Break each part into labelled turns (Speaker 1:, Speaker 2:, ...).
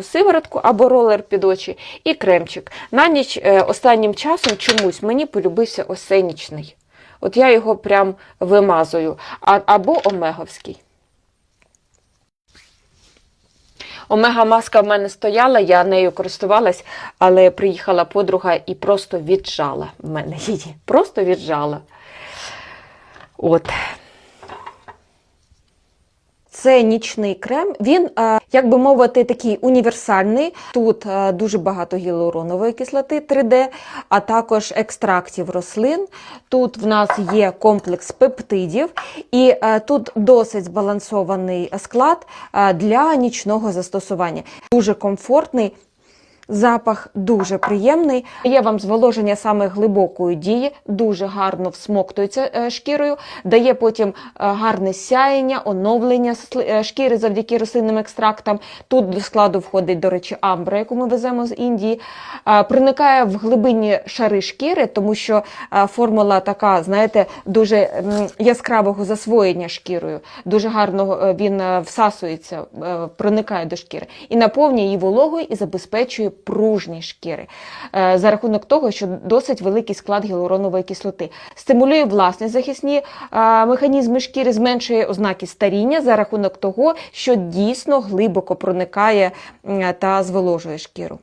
Speaker 1: таку сиворотку або ролер під очі і кремчик. На ніч е, останнім часом чомусь мені полюбився осенічний. От я його прям вимазую. Або омеговський. Омега-маска в мене стояла, я нею користувалась, але приїхала подруга і просто віджала в мене її. Просто віджала. От. Це нічний крем. Він, е, як би мовити, такий універсальний. Тут е, дуже багато гіалуронової кислоти 3D, а також екстрактів рослин. Тут в нас є комплекс пептидів, і е, тут досить збалансований склад для нічного застосування. Дуже комфортний. Запах дуже приємний. Є вам зволоження саме глибокої дії, дуже гарно всмоктується е, шкірою, дає потім е, гарне сяєння, оновлення е, шкіри завдяки рослинним екстрактам. Тут до складу входить, до речі, амбра, яку ми веземо з Індії. Проникає в глибинні шари шкіри, тому що формула така, знаєте, дуже яскравого засвоєння шкірою. Дуже гарно він всасується, проникає до шкіри і наповнює її вологою і забезпечує пружні шкіри е, за рахунок того, що досить великий склад гіалуронової кислоти. Стимулює власні захисні е, механізми шкіри, зменшує ознаки старіння за рахунок того, що дійсно глибоко проникає та зволожує шкіру.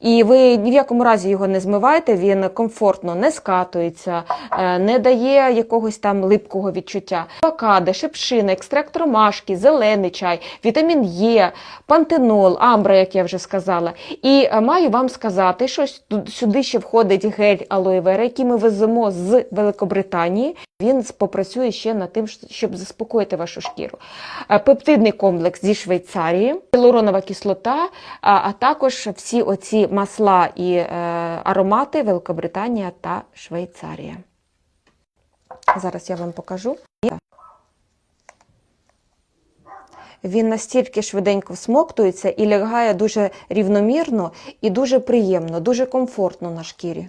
Speaker 1: І ви ні в якому разі його не змиваєте, він комфортно не скатується, е, не дає якогось там липкого відчуття. Авокадо, шипшина, екстракт ромашки, зелений чай, вітамін Е, пантенол, амбра, як я вже сказала. І е, маю вам сказати, що сюди ще входить гель алоє вера, який ми веземо з Великобританії. Він попрацює ще над тим, щоб заспокоїти вашу шкіру. Е, Пептидний комплекс зі Швейцарії, гіалуронова кислота, а, а також всі оці масла і е, аромати Великобританія та Швейцарія. Зараз я вам покажу. Він настільки швиденько всмоктується і лягає дуже рівномірно і дуже приємно, дуже комфортно на шкірі.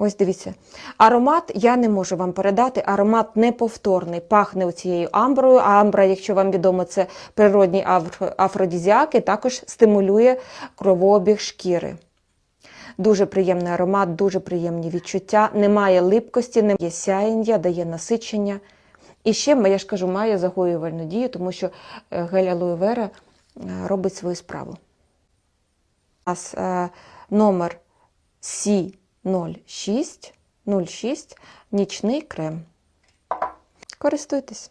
Speaker 1: Ось дивіться. Аромат я не можу вам передати. Аромат неповторний. Пахне оцією амброю. А амбра, якщо вам відомо, це природні аф- афродізіаки, також стимулює кровообіг шкіри. Дуже приємний аромат, дуже приємні відчуття. Немає липкості, немає сяєння, дає насичення. І ще, я ж кажу, має загоювальну дію, тому що Геля гель алоє е, робить свою справу. У нас е, номер Сі 06 06 нічний крем. Користуйтесь.